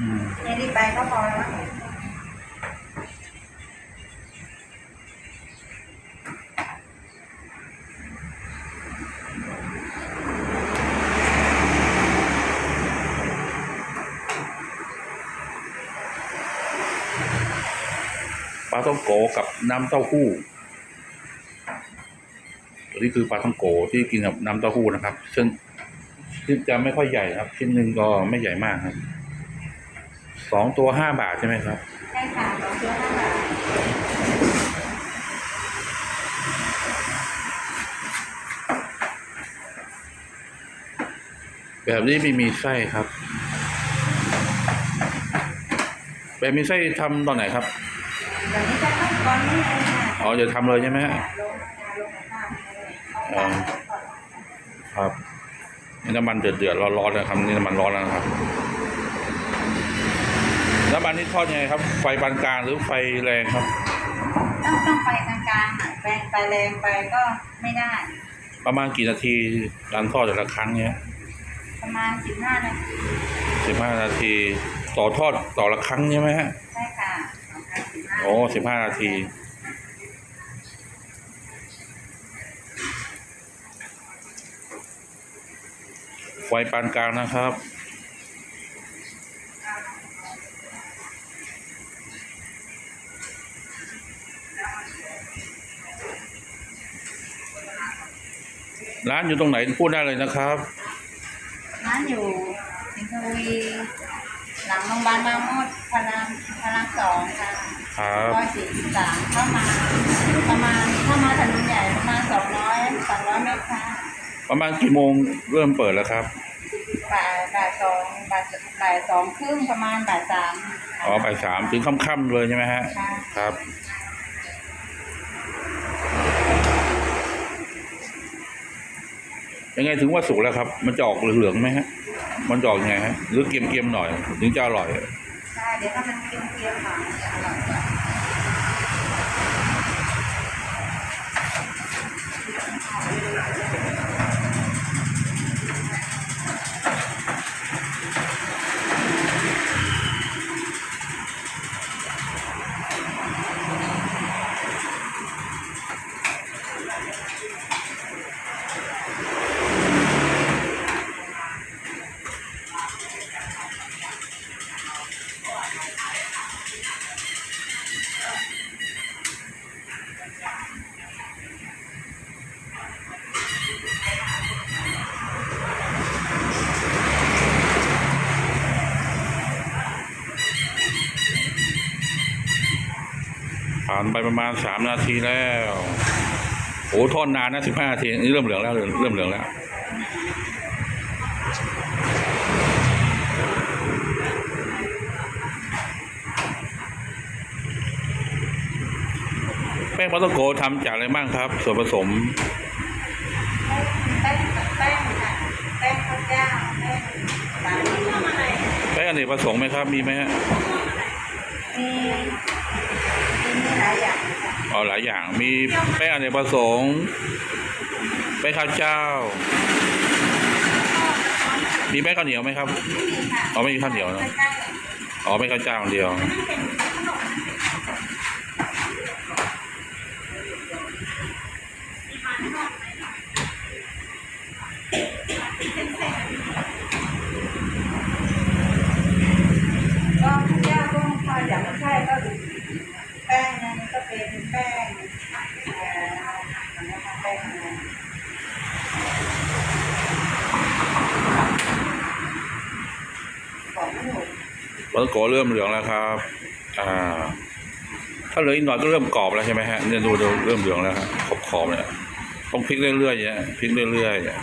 อืมนี่รีบไปก็พอแล้วปลาท่องโกกับน้ำเต้าหู้ตัวนี้คือปลาท่องโกที่กินกับน้ำเต้าหู้นะครับ ซึ่งซึ่งจะไม่ค่อยใหญ่ครับ ชิ้นหนึ่งก็ไม่ใหญ่มากครับ สองตัวห้าบาทใช่ไหมครับ ใช่ค่ะสองตัวห้าบาทแบบนี้ไม่มีไส้ครับ แบบมีไส้ทำตอนไหนครับเดี๋ยวนี้จะต้องก่อนนี้เลยค่ะอ๋อจะทำเลยใช่ไหมฮะลงมาลงมาข้างเลยอ๋อครับนี่น้ำมันเดือดเดือดร้อนร้อนๆนะครับนี่น้ำมันร้อนแล้วนะครับ น้ำมันนี่ทอดยังไงครับ ไฟปานกลางหรือไฟแรงครับ ต้องต้องไปกลางๆหน่อยแรงไปแรงไปก็ไม่ได้ ประมาณกี่นาทีการทอดแต่ละครั้งเนี้ยประมาณสิบห้านาทีสิบห้านาที ต่อทอดต่อละครั้งใช่ไหมฮะ ใช่ค่ะสองพันสิบห้าโอ้สิบห้านาที ไฟปานกลางนะครับ ร้านอยู่ตรงไหนพูดได้เลยนะครับ ร้านอยู่สิงห์บุรีหลังโรงพยาบาลบางมดพลังพลังสองค่ะครับร้อยสี่สิบสามเข้ามา ประมาณเข้ามาถนนใหญ่ประมาณสองร้อยสองร้อยเมตรค่ะประมาณกี่โมงเริ่มเปิดแล้วครับบ่ายบ่ายสองบ่ายบ่ายสองครึ่งประมาณบ่ายสามอ๋อบ่ายสามถึงค่ำๆเลยใช่ไหมฮะ ค่ะ ครับ ยังไงถึงว่าสุกแล้วครับ มันจะออกเหลืองๆไหมฮะ มันจะออกยังไงฮะ หรือเกรียมๆหน่อย ถึงจะอร่อยใช่เดี๋ยวถ้ามันเกียวๆหน่อยจะอร่อยกว่า ผ่านไปประมาณสามนาทีแล้วโอ้ทอดนานนะสิบห้านาทีนี่เริ่มเหลืองแล้วเริ่มเหลืองแล้วแป้งปลาต้องโกทำจากอะไรบ้างครับ ส่วนผสมแป้งแป้งค่ะแป้งข้าวเจ้าแป้งสาลีทำอะไรแป้งอเนกประสงค์ไหมครับ มีไหมฮะมี หลายอย่างอ๋อหลายอย่างมีแป้งอเนกประสงค์แป้งข้าวเจ้า มีแป้งข้าวเหนียวไหมครับอ๋อไม่มีข้าวเหนียวนะอ๋อไม่ข้าวเจ้าเดียว ก็ข้าวเจ้าก็พออย่างไม่ใช่ก็แป้งนั้นก็เป็นแป้งเอ่อแป้งอะไรบอกไม่ถูก ปลาต้อเริ่มเหลืองแล้วครับ อ่า ถ้าเหลืออีกหน่อยก็เริ่มกรอบแล้วใช่ไหมฮะเนี่ยดูดูเริ่มเหลืองแล้วครับขอบขอบเนี่ยต้องพลิกเรื่อยๆเนี่ยพลิกเรื่อยๆเนี่ย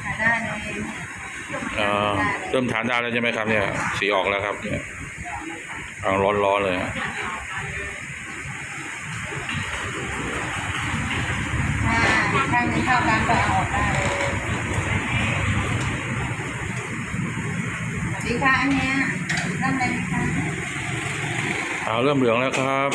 อ่าเริ่มทานได้แล้วใช่ไหมครับเนี่ย สีออกแล้วครับ เนี่ยกำลังร้อนๆเลยฮะถ้าอีกข้างหนึงเท่ากันก็เอาออกได้ สีค่ะอันเนี้ยเริ่มเลยค่ะเอาเริ่มเหลืองแล้วครับ